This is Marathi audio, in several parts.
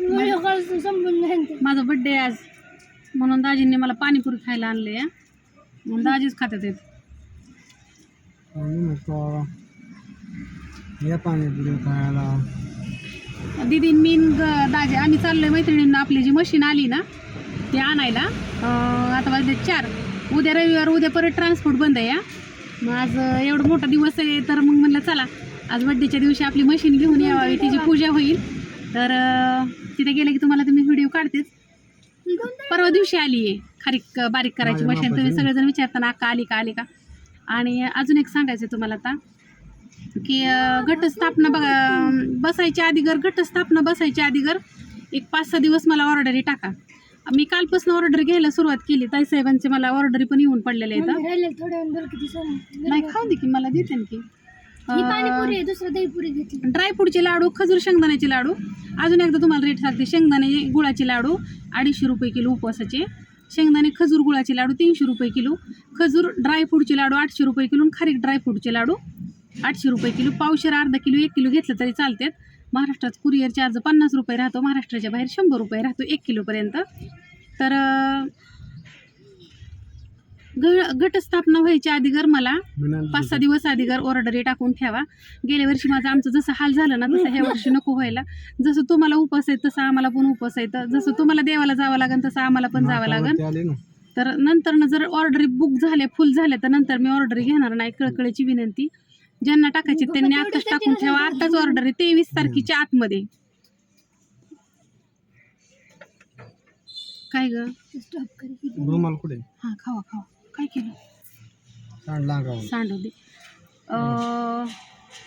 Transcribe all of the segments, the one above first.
व्हिडिओ कॉल संपून नाही माझा बड्डे आज. म्हणून दाजींनी मला पाणीपुरी खायला आणले म्हणून दाजीच खात्यात येत या पाणीपुरी खायला. दीदी मी न ग- दाजी आम्ही चाललोय मैत्रिणींना आपली जी मशीन आली ना ती आणायला. अं, आता वाजले चार. उद्या रविवार उद्या परत ट्रान्सपोर्ट बंद आहे हा. मग आज अं, एवढा मोठा दिवस आहे तर मग म्हणलं चला आज बड्डेच्या दिवशी आपली मशीन घेऊन यावी तिची पूजा होईल. तर तिथे गेले की तुम्हाला तुम्ही व्हिडिओ काढतेच. परवा दिवशी आली आहे. खारीक बारीक करायची मशीन. तुम्ही. सगळेजण विचारताना अक्का आली का आली का? आणि अजून एक सांगायचं आहे तुम्हाला आता की घटस्थापना बघा बसायच्या आधीगर घटस्थापना बसायच्या आधीगर एक पाच सहा दिवस मला ऑर्डरी टाका. मी कालपासून ऑर्डर घ्यायला सुरुवात केली. ताईसाहेबांचे मला ऑर्डरी पण येऊन पडलेले आहेत. नाही खाऊ दे की मला देते ना की. ही पाणीपुरी आहे दुसरं दहीपुरी घेतली. ड्रायफ्रूटचे लाडू खजूर शेंगदाण्याचे लाडू. अजून एकदा तुम्हाला रेट सांगते शेंगदाणे गुळाचे लाडू अडीचशे रुपये किलो उपवासाचे. शेंगदाणे खजूर गुळाचे लाडू तीनशे रुपये किलो. खजूर ड्रायफ्रूटचे लाडू आठशे रुपये किलो आणि खारीक ड्रायफ्रूटचे लाडू आठशे रुपये किलो. पावशेर अर्धा किलो एक किलो घेतलं तरी चालतात. महाराष्ट्रात कुरिअर चार्ज पन्नास रुपये राहतो महाराष्ट्राच्या बाहेर शंभर रुपये राहतो एक किलोपर्यंत. तर घटस्थापना व्हायच्या आधीगर मला पाच सहा दिवस आधीगर ऑर्डरी टाकून ठेवा. गेल्या वर्षी माझं आमचं जसं हाल झालं ना तसं ह्या वर्षी नको व्हायला. जसं तुम्हाला उपास आहे तसं आम्हाला पण उपास आहे. तर जसं तुम्हाला देवाला जावं लागेल तसं आम्हाला पण जावं लागेल. तर नंतर जर ऑर्डरी बुक झाल्या फुल झाल्या तर नंतर मी ऑर्डरी घेणार नाही कळकळीची विनंती. ज्यांना टाकायची त्यांनी आताच टाकून ठेवा. आताच ऑर्डर आहे तेवीस तारखेच्या आतमध्ये. काय ग? रुमाल कुठे? हा खावा खावा. काय केलं? सांड दे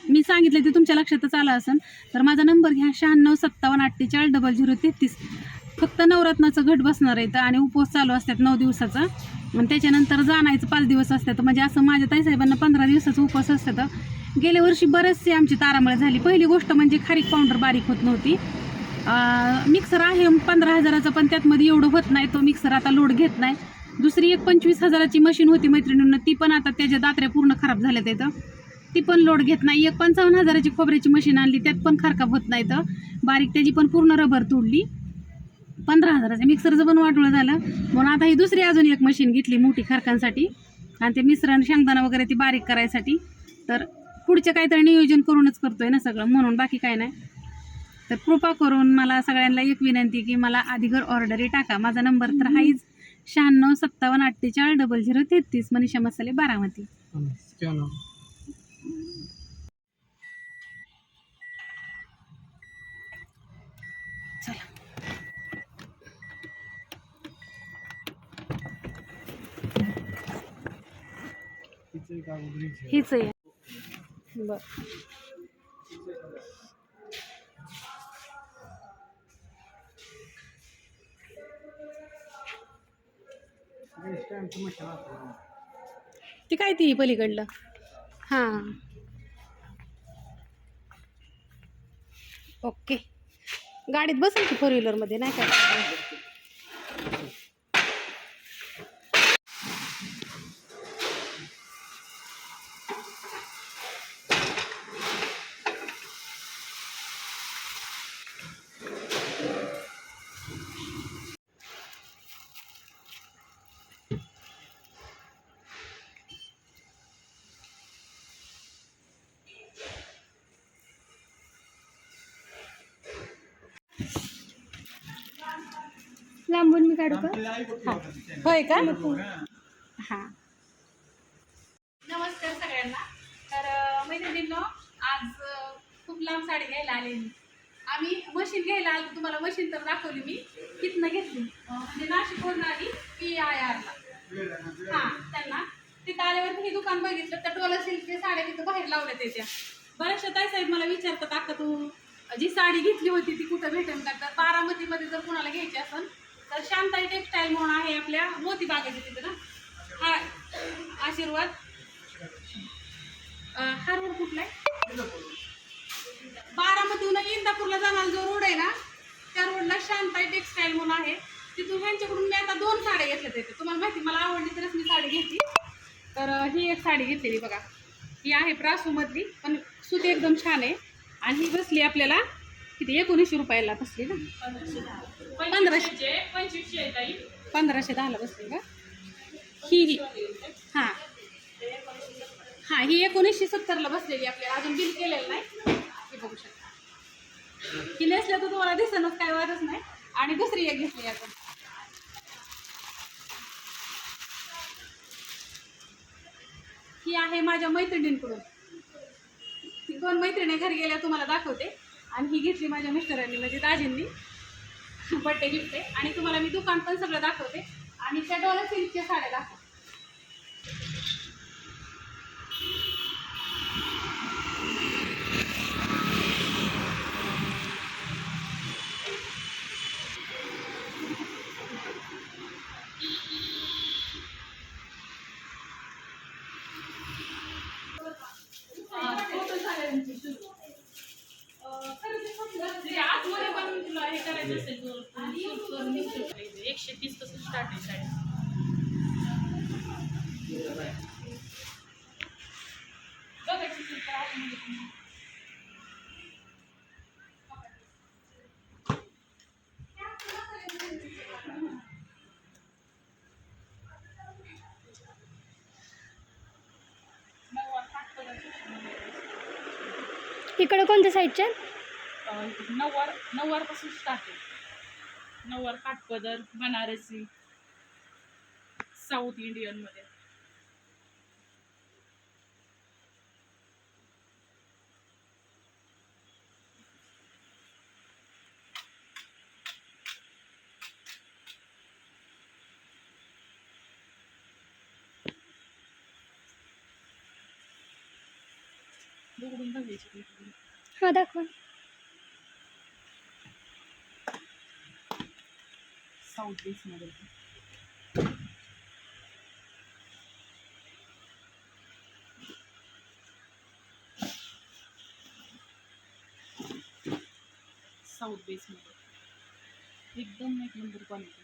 मी सांगितलं ते तुमच्या लक्षातच आलं असेल तर माझा नंबर घ्या शहाण्णव सत्तावन्न अठ्ठेचाळीस डबल झिरो तेहतीस. फक्त नवरत्नाचं घट बसणार आहे इथं आणि उपवास चालू असतात नऊ दिवसाचा. आणि त्याच्यानंतर जाणायचं पाच दिवस असतात. म्हणजे असं माझ्या ताईसाहेबांना पंधरा दिवसाचा उपवास असतात. गेल्या वर्षी बरेचसे आमची तारामळ झाली. पहिली गोष्ट म्हणजे खारीक पावडर बारीक होत नव्हती. मिक्सर आहे पंधरा हजाराचा पण त्यातमध्ये एवढं होत नाही. तो मिक्सर आता लोड घेत नाही. दुसरी एक पंचवीस हजाराची मशीन होती मैत्रिणींना ती पण आता त्याच्या दात्र्या पूर्ण खराब झाल्यात इथं. ती पण लोड घेत नाही. एक पंचावन्न हजाराची खोबऱ्याची मशीन आणली त्यात पण खारकाप होत नाही तर बारीक त्याची पण पूर्ण रबर तोडली. पंधरा हजाराचं. मिक्सरचं पण वाटोळं झालं. म्हणून आता ही दुसरी अजून एक मशीन घेतली मोठी खारकांसाठी. आणि ते मिश्रण शेंगदाणा वगैरे ती बारीक करायसाठी. तर पुढचं काहीतरी नियोजन करूनच करतो आहे ना सगळं. म्हणून बाकी काय नाही. तर कृपा करून मला सगळ्यांना एक विनंती की मला आधी घर ऑर्डरी टाका. माझा नंबर तर आहेच शहाण्णव सत्तावन्न अठ्ठेचाळीस डबल झिरो तेहतीस मनीषा मसाले बारामती. हीच आहे. बर. ती काय ती पलीकडलं? हां. ओके. गाडीत बसेल की फोर व्हीलरमध्ये नाही काय? लांबून मी काढू का? होय का? हां. नमस्कार सगळ्यांना. तर मैत्रिणींनो आज खूप लांब साडी घ्यायला आले मी आम्ही मशीन घ्यायला आलो. तुम्हाला मशीन तर दाखवली मी. तिथनं घेतली? म्हणजे नाशिकवरून आली पी आय आरला. हां त्यांना. तिथं आल्यावर हे दुकान बघितलं. तर डोला सिल्कच्या साड्या तिथं बाहेर लावल्या त्याच्या बऱ्याचशा ताई साहेब मला विचारतात अक्का तू जी साडी घेतली होती ती कुठं भेटेल का? तर बारामतीमध्ये जर कुणाला घ्यायची असेल तर शांताई टेक्सटाईल म्हणून आहे आपल्या मोती बागेच्या तिथं ना. हा आशीर्वाद. हा रोड कुठला आहे बारामतीहून इंदापूरला जाणारा जो रोड आहे ना त्या रोडला शांताई टेक्सटाईल म्हणून आहे. तिथून ह्यांच्याकडून मी आता दोन साड्या घेतल्या तिथे. तुम्हाला माहिती मला आवडली तरच मी साडी घेतली. तर ही एक साडी घेतलेली बघा. ही आहे प्रासूमधली पण सुती एकदम छान आहे. आणि ही बसली आपल्याला किती? एकोणीसशे रुपयाला बसली ना? पंधराशे. पंधराशे दहाला बसली का? ही ही. हां. हां ही एकोणीसशे सत्तरला बसलेली आपल्याला अजून बिल केलेलं नाही. हे बघू शकता. ही नेसल्या तर तुम्हाला दिसणच काय वाटच नाही. आणि दुसरी एक घेतली आपण. ही आहे माझ्या मैत्रिणींकडून. ती दोन मैत्रिणी घरी गेल्या तुम्हाला दाखवते. आणि ही घेतली माझ्या मिस्टरांनी म्हणजे दाजींनी. बड्डे गिफ्ट आहे. आणि तुम्हाला मी दुकान पण सगळं दाखवते. आणि त्या डॉलर सिल्कच्या साड्या दाखवते. एकशे तीसपासून स्टार्ट आहे साडी इकडे कोणत्या साईडच्या? नऊवार नऊवारपासून स्टार्ट आहे. नऊवार काठपदर बनारसी साऊथ इंडियनमध्ये. हा दाखवा. साऊथ ईस्टमध्ये साऊथ बेस मध्ये एकदम एक नंबर क्वालिटी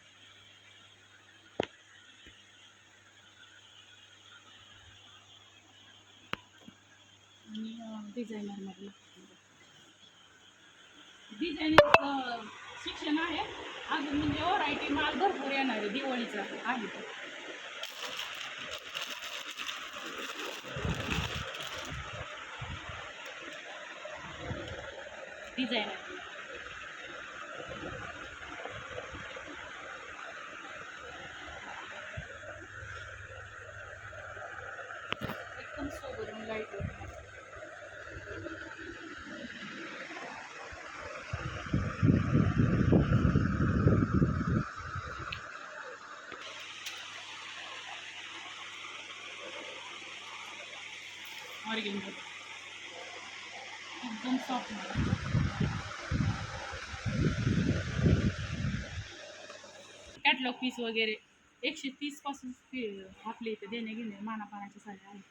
आणि डिझायनरमध्ये डिझायनिंगचं शिक्षण आहे. अजून म्हणजे व्हरायटी माल भरपूर येणार आहे दिवाळीचा. आहे तो. आहे ऑर्गेन्झा एकदम सॉफ्ट कॅटलॉग पीस वगैरे. एकशे तीसपासून आपले आपल्या इथे देणे घेणे मानापानाच्या साड्या आहेत.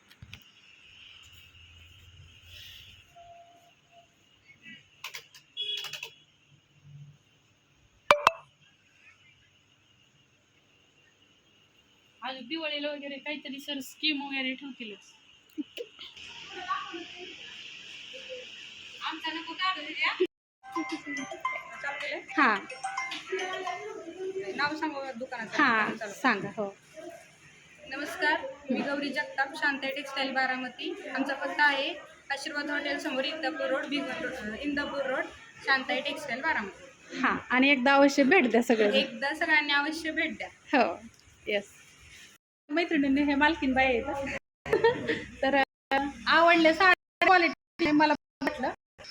अजून दिवाळीला वगैरे काहीतरी सर स्कीम वगैरे ठेवतीलच आमचा नको कागद द्या. हां. नाव सांगा दुकानाचं? हां चालू. सांगा हो. नमस्कार मी गौरी जगताप शांत टेक्सटाईल बारामती. आमचा पत्ता आहे आशीर्वाद हॉटेल समोर Indapur road Bhigwan road Indapur road Shantai textile Baramati. हां आणि एकदा अवश्य भेट द्या सगळे एकदा सगळ्यांनी अवश्य भेट द्या. हो येस मैत्रिणींनी हे मालकीन बाई आहेत. तर अं, आवडले साड्या क्वालिटी मला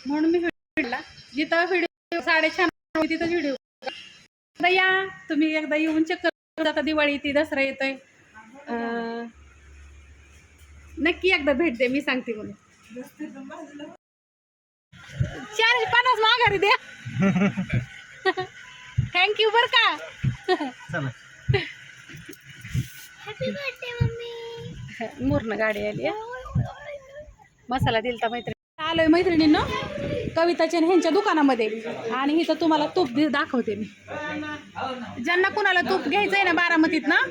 म्हणून मी व्हिडिओ जिथं व्हिडिओ साडे छान होती तिथंच व्हिडिओ एकदा या. तुम्ही एकदा येऊन चेक करून आता दिवाळी ती दसरा येतोय. नक्की एकदा भेट दे मी सांगते म्हणून. चारशे पन्नास माघारी द्या. थँक्यू बरं का. चला. Happy birthday mummy. मूर्ण गाडी आली. मसाला दिलता मैत्रिणी आलोय मैत्रिणींनो कविताच्या ह्यांच्या दुकानामध्ये. आणि इथं तुम्हाला तूप दि- दाखवते मी. ज्यांना कुणाला तूप घ्यायचं आहे ना बारामतीत ना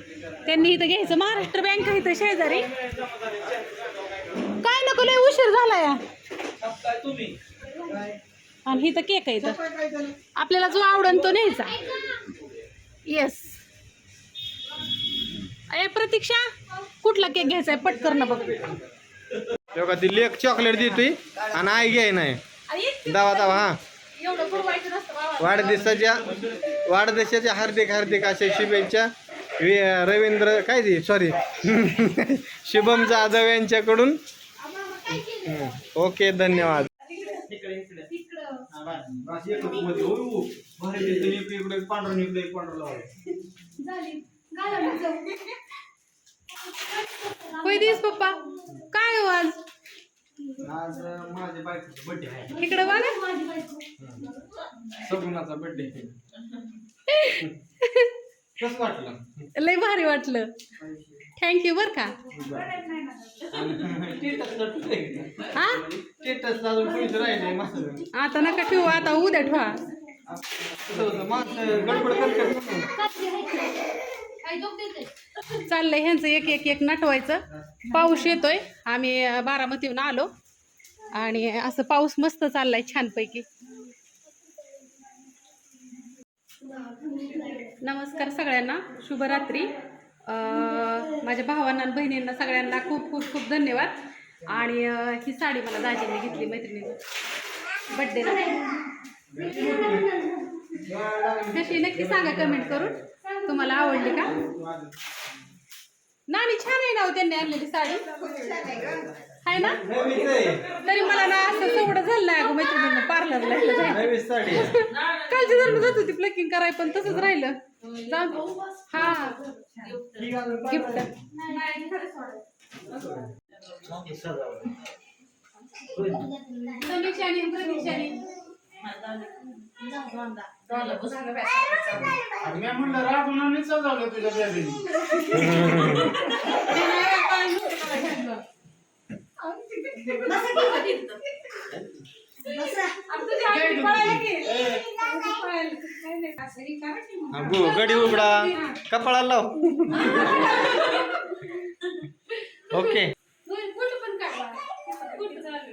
त्यांनी इथं घ्यायचं. महाराष्ट्र बँक इथं शेजारी. काय नको लय उशीर झाला या. आणि इथं केक आहे इथं. आपल्याला जो आवडन तो न्यायचा. येस ए प्रतीक्षा कुठला केक घ्यायचा आहे पटकर ना बघ. तेव्हा ती लेख चॉकलेट देतोय आणि आई घ्याय नाही दावा दावा हा. वाढदिवसाच्या वाढदिवसाच्या हार्दिक हार्दिक अशा शुभेच्छा. वि- रवींद्र काय ते? सॉरी शुभम जाधव यांच्याकडून. हं. ओके धन्यवाद. होय दिस पप्पा. काय हो आज? आज माझ्या बायकोचा बर्थडे आहे. इकडे बघा. सगुणाचा बर्थडे कसं वाटलं? लय भारी वाटलं. थँक्यू बर का? हा? स्टेटस अजून कोणीच राहिले माझं आता नका ठेवू आता उद्या ठेवा. गडबड करतात चाललंय ह्यांचं एक एक एक नटवायचं. पाऊस येतोय. आम्ही बारामतीहून आलो. आणि असं पाऊस मस्त चाललाय छानपैकी. नमस्कार सगळ्यांना. शुभरात्री. माझ्या भावांना आणि बहिणींना सगळ्यांना खूप खूप खूप धन्यवाद. आणि ही साडी मला दाजीने घेतली मैत्रिणीने. बड्डेला कशी नक्की सांगा कमेंट करून. तुम्हाला आवडली का? नानी छान आहे ना हो त्यांनी आणलेली साडी? आहे ना? तरी मला ना असं सवड झालं नाही अगं मैत्रिणींना पार्लरला नवी साडी कालची जर जात होती प्लकिंग कराय पण तसंच राहिलं. जाऊ हा. गिफ्ट समीक्षाने प्रतीक्षाने. मी म्हणलं राहून सजवलं तुझ्या गडी उघडा. कपाळाला लाव. ओके कुठं पण काढवा कुठं चालू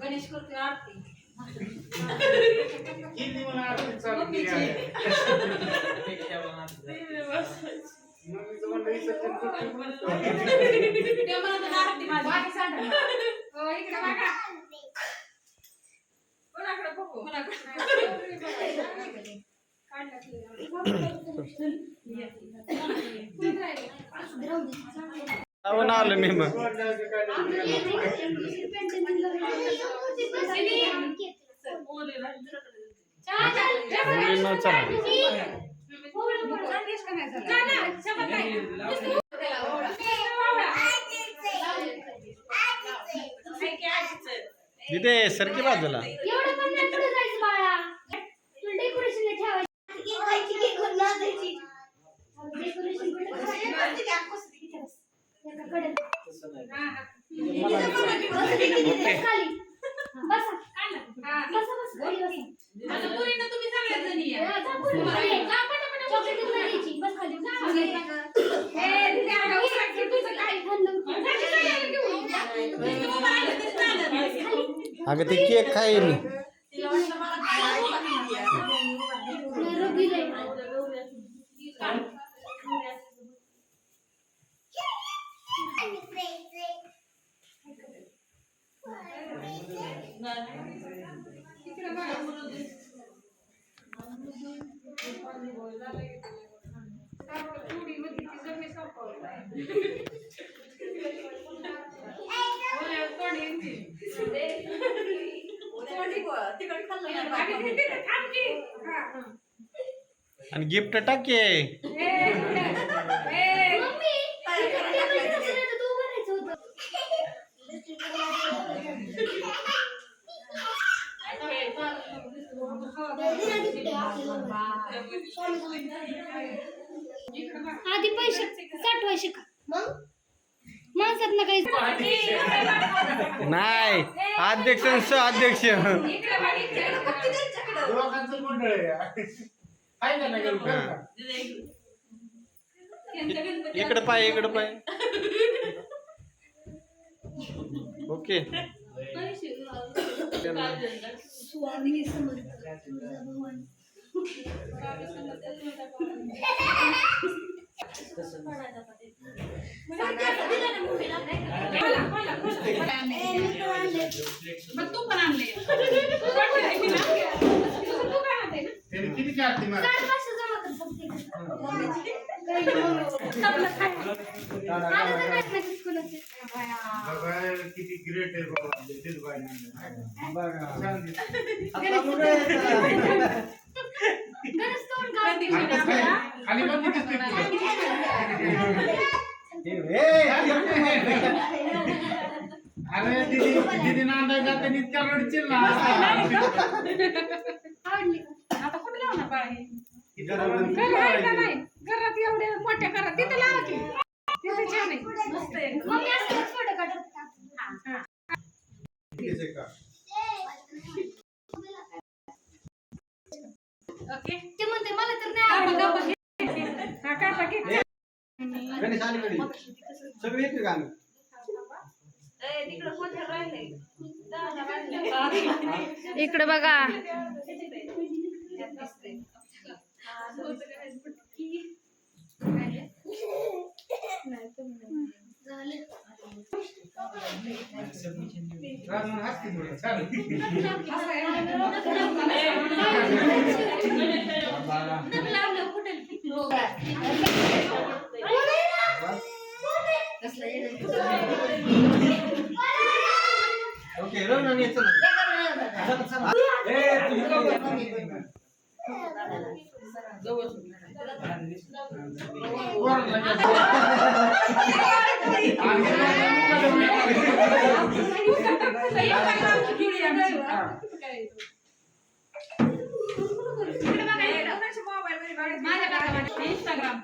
गणेश करतोय आरती ते म्हणत होते आरती माझी. हो, इकडे बघा. कोणाकडे बघू? जाऊन आलो मी मग. तिथे सरकी बाजूला. ओके अगं ते केक खाईन आणि गिफ्ट टाके. आधी पैसे साठवायचे का? मग? माणसात ना काही नाही अध्यक्ष अध्यक्ष. आहे नाही? इकडे पाय इकडे पाय. ओके. स्वामी समर्थ तू पण आणले तू पण आणली ना? तू काय आणते ना? त्याने किती चारती मार जमा कर फक्त. बघा किती ग्रेट आहे बाबा. खाली- किती अरे दीदी दीदी नांदा जाते इतक्या रडशील ना. आवडली. कुठे लावणार बाळ हे? घरी आहे? का नाही. घरात एवढे मोठ्या घरात तिथे लावा की. तिथे छान आहे. मस्त आहे. मम्मी असं फोटो काढत ओके. ते म्हणते मला तर नाही हा. सगळे येते का आम्ही? इकडे बघा. ओके रन आणि चला. इंस्टाग्राम.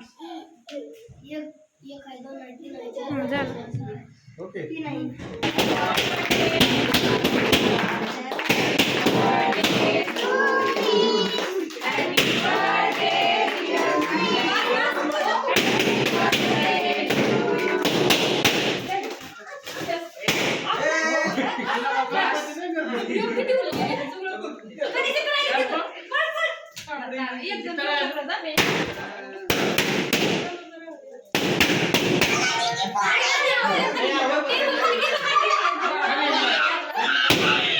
ओके तीन आहे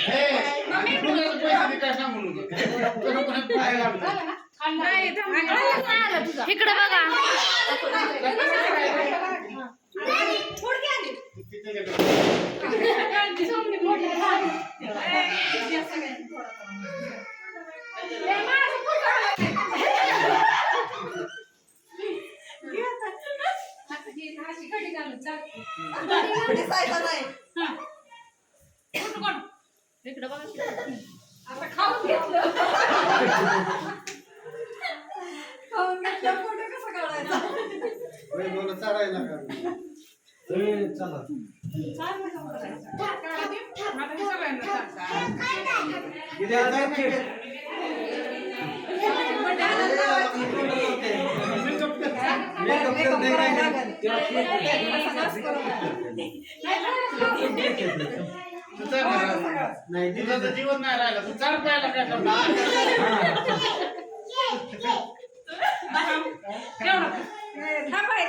हे, कुणाला पैसे दे काय सांगू नको. कोणा कोणाला पाय लागलं. इकडे बघा किती त्याच्याकडे. सोमनी मोठी आहे. मला चारायला का चला किती आता मेकअप करते काय? तू चाल ना. नाही तुझं तर जीवन नाही राहिलं तू चाल प्यायला काय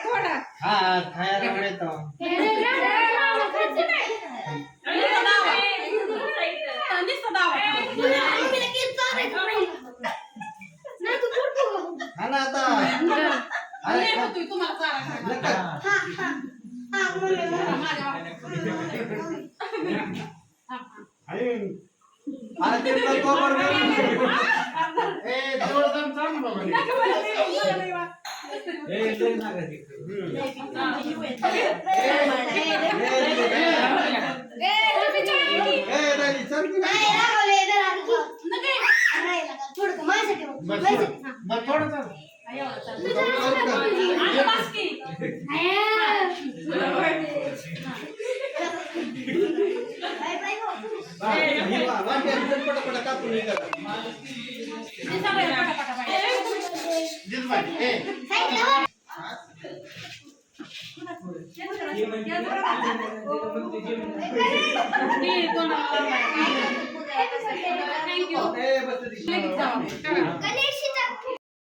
थोडा हा खायला मिळतो नाही तू पुढं हा ना आता अरे नका. हा हा हा लय. हम्म. ए, राणी, चल की नाही नाही. रागावले जरा आधी. नाही लागा. थोडं माझ्यासाठी बघ. बस माझ्यासाठी. हा. बस थोडं चाल. बाय बाय हो. हा, ही वा- वाटी आणि चल पटापटा कापून हे करा. जिजबाई, ए, साईडला हो. गणेश